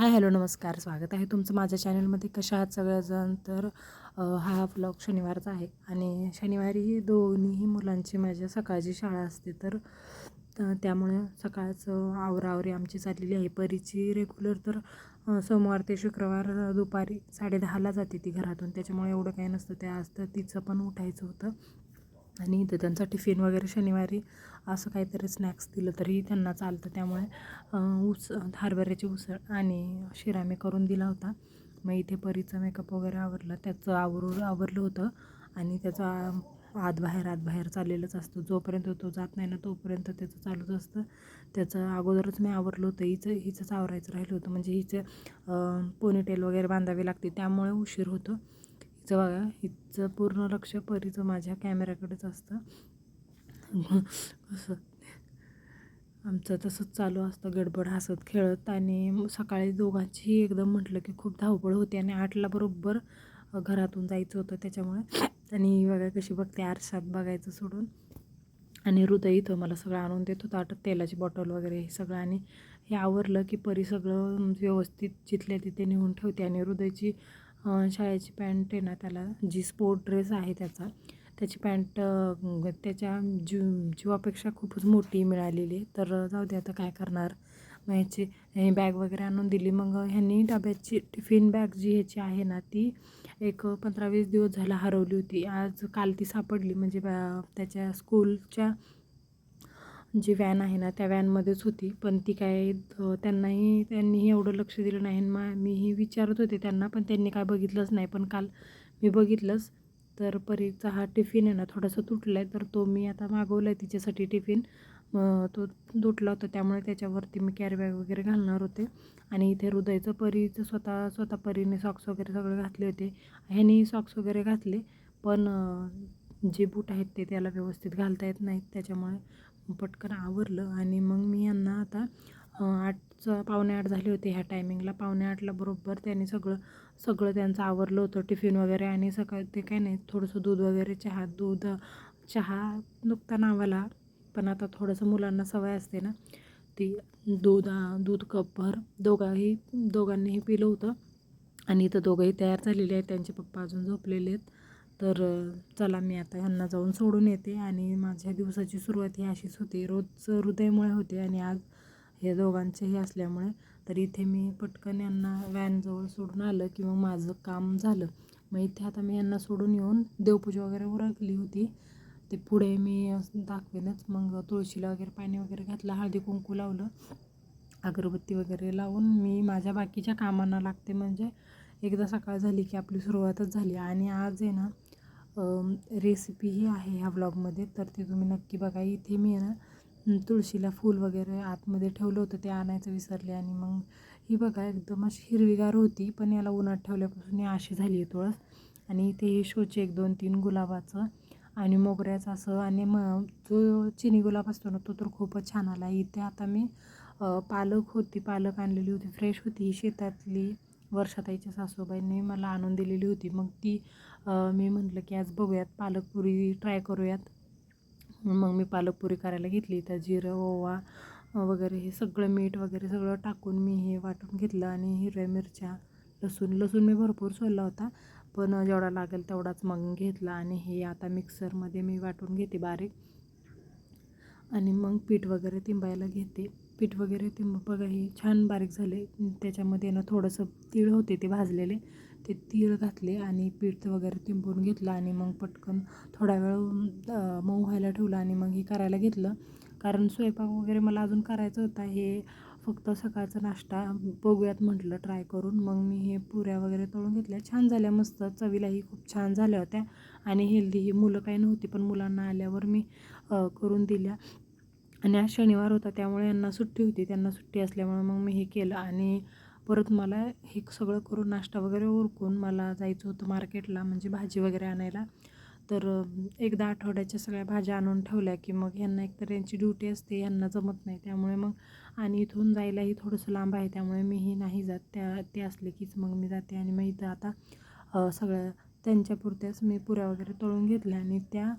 Hi hello नमस्कार. स्वागत आहे तुमचं माझ्या चॅनलमध्ये. कशा आहात सगळ्याजण तर हा ब्लॉग शनिवारचा आहे आणि शनिवारी दोन्ही मुलांची माझ्या सकाळची शाळा असते. तर त्यामुळे सकाळचं आवरावरी आमची चाललेली आहे. परीची रेग्युलर तर सोमवार ते शुक्रवार दुपारी दुपारी साडेदहाला जाते ती घरातून. त्याच्यामुळे एवढं काही नसतं. ते असतं तिचं पण उठायचं होतं. आणि इथं त्यांचा टिफिन वगैरे शनिवारी असं काहीतरी स्नॅक्स दिलं तरी त्यांना चालतं. त्यामुळे उस हरभऱ्याची उसळ आणि शिरा मी करून दिला होता. मग इथे परीचा मेकअप वगैरे आवरला. त्याचं आवरून आवरलं होतं आणि त्याचा आत बाहेर आत बाहेर चाललेलंच असतं. जोपर्यंत तो जात नाही ना तोपर्यंत त्याचं चालूच असतं. त्याचं अगोदरच मी आवरलं होतं. हिचं हिचंच आवरायचं राहिलं होतं. म्हणजे हिचं पोनीटेल वगैरे बांधावी लागते. त्यामुळे उशीर होतो. हिचं बघा हिचं पूर्ण लक्ष परीचं माझ्या कॅमेऱ्याकडेच असतं. असं. आमचं तसंच चालू असतं गडबड हसत खेळत. आणि सकाळी दोघांची एकदम म्हटलं की खूप धावपळ होती आणि आठला बरोबर घरातून जायचं होतं त्याच्यामुळे. आणि बघा कशी बघते आरशात बघायचं सोडून. आणि हृदय इथं मला सगळं आणून देत होतं आटत तेलाची बॉटल वगैरे हे सगळं. आणि हे आवरलं की परी सगळं व्यवस्थित जिथल्या तिथे नेऊन ठेवते आणि हृदयची शाळेची पॅन्ट आहे ना त्याला जी स्पोर्ट ड्रेस आहे त्याचा त्याची पॅन्ट त्याच्या जीव जीवापेक्षा खूपच मोठी मिळालेली तर जाऊ दे आता काय करणार. मग ह्याची बॅग वगैरे आणून दिली. मग ह्यांनी डब्याची टिफिन बॅग जी ह्याची आहे ना ती एक पंधरा वीस दिवस झाला हरवली होती. आज काल ती सापडली. म्हणजे बॅ- त्याच्या स्कूलच्या जी व्हॅन आहे ना त्या व्हॅनमध्येच होती. पण ती काय त्यांनाही त्यांनीही एवढं लक्ष दिलं नाही. आणि मीही विचारत होते त्यांना पण त्यांनी काय बघितलंच नाही. पण काल मी बघितलंच. तर परीचा हा टिफिन आहे ना थोडासा तुटला आहे तर तो मी आता मागवला आहे तिच्यासाठी टिफिन मग तो तुटला होता. त्यामुळे त्याच्यावरती मी कॅरी बॅग वगैरे घालणार होते. आणि इथे हृदयचं परीचं स्वतः स्वतः परीने सॉक्स वगैरे सगळे घातले होते. ह्यानी सॉक्स वगैरे घातले. पण जे बूट आहेत ते त्याला व्यवस्थित घालता येत नाहीत. त्याच्यामुळे पटकन आवरलं आणि मग मी यांना आता आठचं पावणे आठ झाले होते ह्या टायमिंगला. पावणे आठला बरोबर त्यांनी सगळं सगळं त्यांचं आवरलं होतं टिफिन वगैरे आणि सकाळ ते काय नाही थोडंसं दूध वगैरे चहा दूध चहा नुकता नावाला पण आता थोडंसं मुलांना सवय असते ना ती दूध दूध कपभर दोघाही दोघांनीही पिलं होतं आणि इथं दोघंही तयार झालेले आहेत त्यांचे पप्पा अजून झोपलेले आहेत. तर चला मी आता ह्यांना जाऊन सोडून येते आणि माझ्या दिवसाची सुरुवात ही अशीच होती. रोज हृदयमुळे होते आणि आज हे दोघांचेही असल्यामुळे. तर इथे मी पटकन यांना व्हॅनजवळ सोडून आलं किंवा माझं काम झालं. मग इथे आता मी यांना सोडून येऊन देवपूजा वगैरे उरकली होती. ते पुढे मी असं दाखवेनच. मग तुळशीला वगैरे पाणी वगैरे घातलं हळदी कुंकू लावलं अगरबत्ती वगैरे लावून मी माझ्या बाकीच्या कामांना लागते. म्हणजे एकदा सकाळ झाली की आपली सुरुवातच झाली. आणि आज आहे ना रेसिपीही आहे ह्या व्लॉगमध्ये तर ते तुम्ही नक्की बघा. इथे मी ना तुळशीला फूल वगैरे आतमध्ये ठेवलं होतं. ते आणायचं विसरले आणि मग ही बघा एकदम अशी हिरवीगार होती पण याला उन्हात ठेवल्यापासून ही अशी झाली आहे तुळस. आणि इथे हे शोचे एक दोन तीन गुलाबाचं आणि मोगऱ्याचं असं. आणि मग जो चिनी गुलाब असतो ना तो तर खूपच छान आला. इथे आता मी पालक होती पालक आणलेली होती फ्रेश होती. ही शेतातली वर्षाताईच्या सासूबाईंनी मला आणून दिलेली होती. मग ती मी म्हटलं की आज बघूयात पालकपुरी ट्राय करूयात. मग मी पालकपुरी करायला घेतली. तर जिरं ओवा वगैरे हे सगळं मीठ वगैरे सगळं टाकून मी हे वाटून घेतलं आणि हिरव्या मिरच्या लसूण लसूण मी भरपूर सोलला होता. पण जेवढा लागेल तेवढाच मग घेतला आणि हे आता मिक्सरमध्ये मी वाटून घेते बारीक. आणि मग पीठ वगैरे तिंबायला घेते. पीठ वगैरे तिंब बघा हे छान बारीक झाले. त्याच्यामध्ये ना थोडंसं तीळ होते ते भाजलेले. ते तीळ घातले आणि पीठ वगैरे तिंबून घेतलं आणि मग पटकन थोडा वेळ मऊ व्हायला ठेवलं आणि मग हे करायला घेतलं. कारण स्वयंपाक वगैरे मला अजून करायचं होता. हे फक्त सकाळचा नाश्ता बघूयात म्हटलं ट्राय करून. मग मी हे पुऱ्या वगैरे तळून घेतल्या. छान झाल्या मस्त. चवीलाही खूप छान झाल्या होत्या. आणि हेल्दी ही मुलं काही नव्हती पण मुलांना आल्यावर मी करून दिल्या. आणि आज शनिवार होता त्यामुळे यांना सुट्टी होती. त्यांना सुट्टी असल्यामुळे मग मी हे केलं आणि परत मला हे सगळं करून नाश्ता वगैरे उरकून मला जायचं होतं मार्केटला म्हणजे भाजी वगैरे आणायला. तर एकदा आठवड्याच्या सगळ्या भाज्या आणून ठेवल्या की मग यांना एकतर यांची ड्युटी असते यांना जमत नाही. त्यामुळे मग आणि इथून जायलाही थोडंसं लांब आहे त्यामुळे मीही नाही जात. त्या ते असले कीच मग मी जाते आणि मग इथं आता सगळ्या त्यांच्यापुरत्याच मी पुऱ्या वगैरे तळून घेतल्या आणि त्या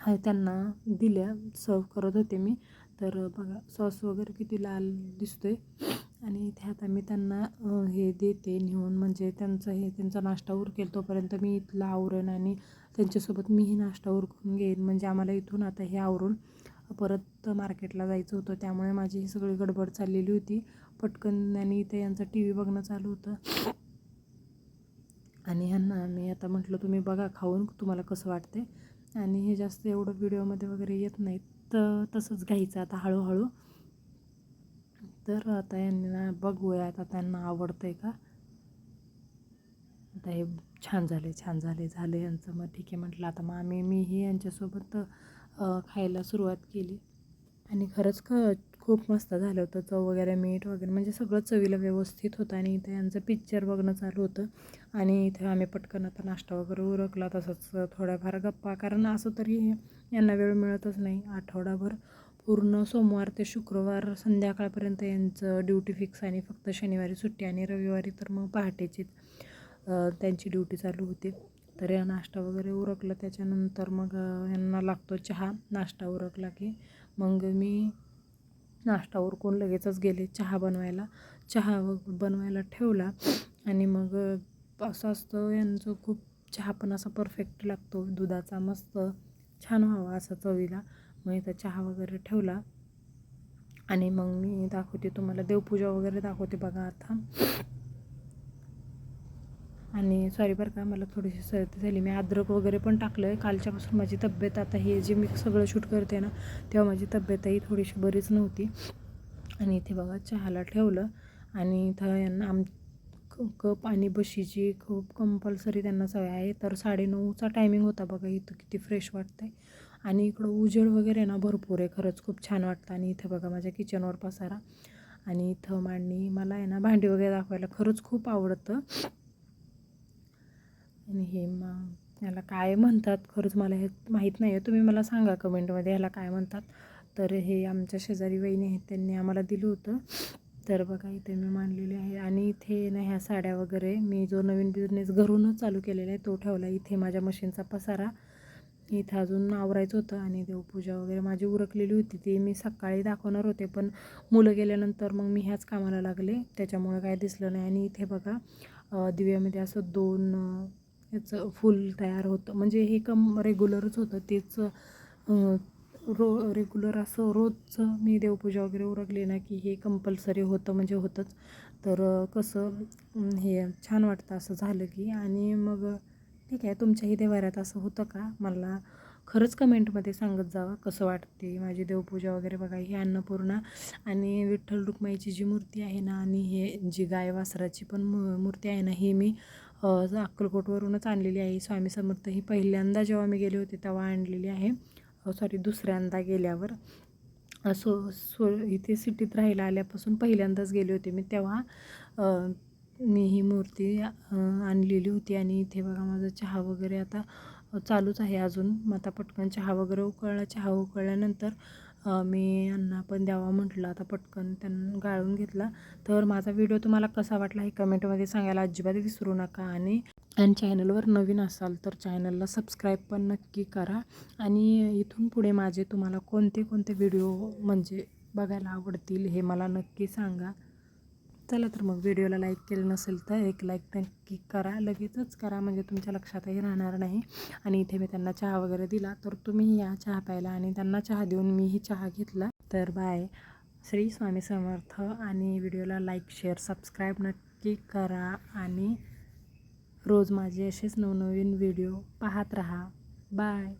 हा त्यांना दिल्या. सर्व करत होते मी. तर बघा सॉस वगैरे किती लाल दिसतो आहे आणि इथे आता मी त्यांना हे देते नेऊन. म्हणजे त्यांचं हे त्यांचा नाश्ता उरकेल तोपर्यंत मी इथलं आवरण आणि त्यांच्यासोबत मीही नाश्ता उरकून घेईन. म्हणजे आम्हाला इथून आता हे आवरून परत मार्केटला जायचं होतं. त्यामुळे माझी ही सगळी गडबड चाललेली होती. पटकन आणि इथे यांचं टी व्ही बघणं चालू होतं. आणि ह्यांना मी आता म्हटलं तुम्ही बघा खाऊन तुम्हाला कसं वाटते आणि हे जास्त एवढं व्हिडिओमध्ये वगैरे येत नाहीत. तर तसंच घ्यायचं आता हळूहळू. तर आता यांना बघूया आता त्यांना आवडतं आहे का? आता हे छान झाले छान झाले झाले यांचं. मग ठीक आहे म्हटलं आता मग आम्ही मीही यांच्यासोबत खायला सुरुवात केली. आणि खरंच ख खूप मस्त झालं होतं चव वगैरे मीठ वगैरे म्हणजे सगळं चवीला व्यवस्थित होतं आणि इथं यांचं पिक्चर बघणं चालू होतं. आणि इथे आम्ही पटकन आता नाश्ता वगैरे उरकला तसंच थोड्याफार गप्पा कारण असं तरी यांना वेळ मिळतच नाही. आठवडाभर पूर्ण सोमवार ते शुक्रवार संध्याकाळपर्यंत यांचं ड्युटी फिक्स आणि फक्त शनिवारी सुट्टी आणि रविवारी तर मग पहाटेची त्यांची ड्युटी चालू होती. तर या नाश्ता वगैरे उरकलं त्याच्यानंतर मग यांना लागतो चहा. नाश्ता उरकला की मग मी नाश्ता उरकून लगेचच गेले चहा बनवायला. चहा बनवायला ठेवला आणि मग असं असतं यांचं खूप चहा पण असा परफेक्ट लागतो. दुधाचा मस्त छान व्हावा असा चवीला. मग इथं चहा वगैरे ठेवला. आणि मग मी दाखवते तुम्हाला. देवपूजा वगैरे दाखवते बघा आता. आणि सॉरी बरं का मला थोडीशी सर्दी झाली. मी अद्रक वगैरे पण टाकलं आहे कालच्यापासून माझी तब्येत आता हे जे मी सगळं शूट करते ना तेव्हा माझी तब्येतही थोडीशी बरीच नव्हती. आणि इथे बघा चहाला ठेवलं. आणि इथं यांना आम क- कप आणि बशीची खूप कंपल्सरी त्यांना सवय आहे. तर साडेनऊचा टायमिंग होता बघा इथं किती फ्रेश वाटतं आहे आणि इकडं उजेड वगैरे ना भरपूर आहे. खरंच खूप छान वाटतं. आणि इथे बघा माझ्या किचनवर पसारा. आणि इथं मांडणी मला आहे ना भांडी वगैरे दाखवायला खरंच खूप आवडतं. आणि हे मग याला काय म्हणतात? खरंच मला हे माहीत नाही आहे तुम्ही मला सांगा कमेंटमध्ये ह्याला काय म्हणतात? तर हे आमच्या शेजारी वहिनी आहेत त्यांनी आम्हाला दिलं होतं. तर बघा इथे मी मांडलेले आहे. आणि इथे ना ह्या साड्या वगैरे मी जो नवीन बिझनेस घरूनच चालू केलेला आहे तो ठेवला. इथे माझ्या मशीनचा पसारा. इथं अजून आवरायचं होतं आणि देवपूजा वगैरे माझी उरकलेली होती. ती मी सकाळी दाखवणार होते पण मुलं गेल्यानंतर मग मी ह्याच कामाला लागले. त्याच्यामुळे काय दिसलं नाही. आणि इथे बघा दिव्यामध्ये असं दोन याचं फूल तयार होतं. म्हणजे हे कम रेग्युलरच होतं. तेच रो रेग्युलर असं रोजचं मी देवपूजा वगैरे उरकली ना की हे कंपल्सरी होतं म्हणजे होतंच. तर कसं हे छान वाटतं असं झालं की. आणि मग ठीक आहे तुमच्याही देवाऱ्यात असं होतं का? मला खरंच कमेंटमध्ये सांगत जावा कसं वाटते माझी देवपूजा वगैरे बघा ही अन्नपूर्णा आणि विठ्ठल रुक्माईची जी मूर्ती आहे ना आणि हे जी गाय वासराची पण मूर्ती आहे ना ही मी अक्कलकोटवरूनच आणलेली आहे. स्वामी समर्थ ही पहिल्यांदा जेव्हा मी गेले होते तेव्हा आणलेली आहे. सॉरी दुसऱ्यांदा गेल्यावर. सो सो इथे सिटीत राहायला आल्यापासून पहिल्यांदाच गेले होते मी. तेव्हा मी ही मूर्ती आणलेली होती आणि इथे बघा माझा चहा वगैरे आता चालूच आहे अजून. मग आता पटकन चहा वगैरे उकळला. चहा उकळल्यानंतर मी यांना पण द्यावा म्हटलं. आता पटकन त्यांना गाळून घेतला. तर माझा व्हिडिओ तुम्हाला कसा वाटला हे कमेंटमध्ये सांगायला अजिबात विसरू नका. आणि आणि चॅनलवर नवीन असाल तर चॅनलला सबस्क्राईब पण नक्की करा. आणि इथून पुढे माझे तुम्हाला कोणते कोणते व्हिडिओ म्हणजे बघायला आवडतील हे मला नक्की सांगा. चला तर मग व्हिडिओला लाईक केलं नसेल तर एक लाईक नक्की करा. लगेचच करा म्हणजे तुमच्या लक्षातही राहणार नाही. आणि इथे मी त्यांना चहा वगैरे दिला. तर तुम्ही या चहा प्यायला आणि त्यांना चहा देऊन मीही चहा घेतला. तर बाय. श्री स्वामी समर्थ. आणि व्हिडिओला लाईक शेअर सबस्क्राईब नक्की करा. आणि रोज माझे असेच नवनवीन व्हिडिओ पाहत राहा. बाय.